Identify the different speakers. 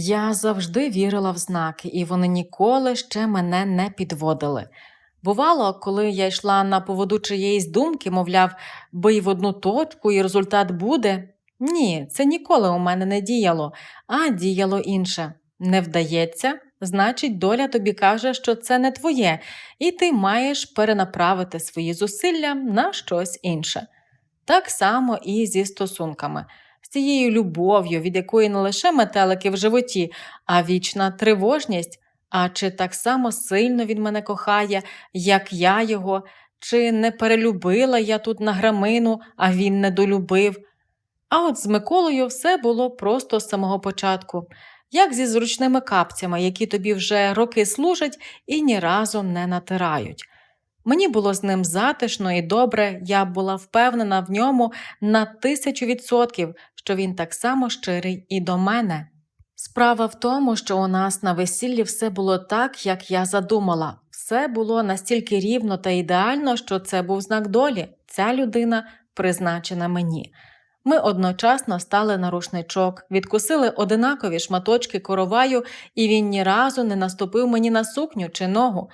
Speaker 1: Я завжди вірила в знаки, і вони ніколи ще мене не підводили. Бувало, коли я йшла на поводу чиєїсь думки, мовляв, бий в одну точку і результат буде. Ні, це ніколи у мене не діяло, а діяло інше. Не вдається, значить, доля тобі каже, що це не твоє, і ти маєш перенаправити свої зусилля на щось інше. Так само і зі стосунками, з цією любов'ю, від якої не лише метелики в животі, а вічна тривожність. А чи так само сильно він мене кохає, як я його, чи не перелюбила я тут на грамину, а він не долюбив. А от з Миколою все було просто з самого початку, як зі зручними капцями, які тобі вже роки служать і ні разу не натирають. Мені було з ним затишно і добре, я була впевнена в ньому на тисячу відсотків, що він так само щирий і до мене. Справа в тому, що у нас на весіллі все було так, як я задумала. Все було настільки рівно та ідеально, що це був знак долі. Ця людина призначена мені. Ми одночасно стали на рушничок, відкусили одинакові шматочки короваю, і він ні разу не наступив мені на сукню чи ногу.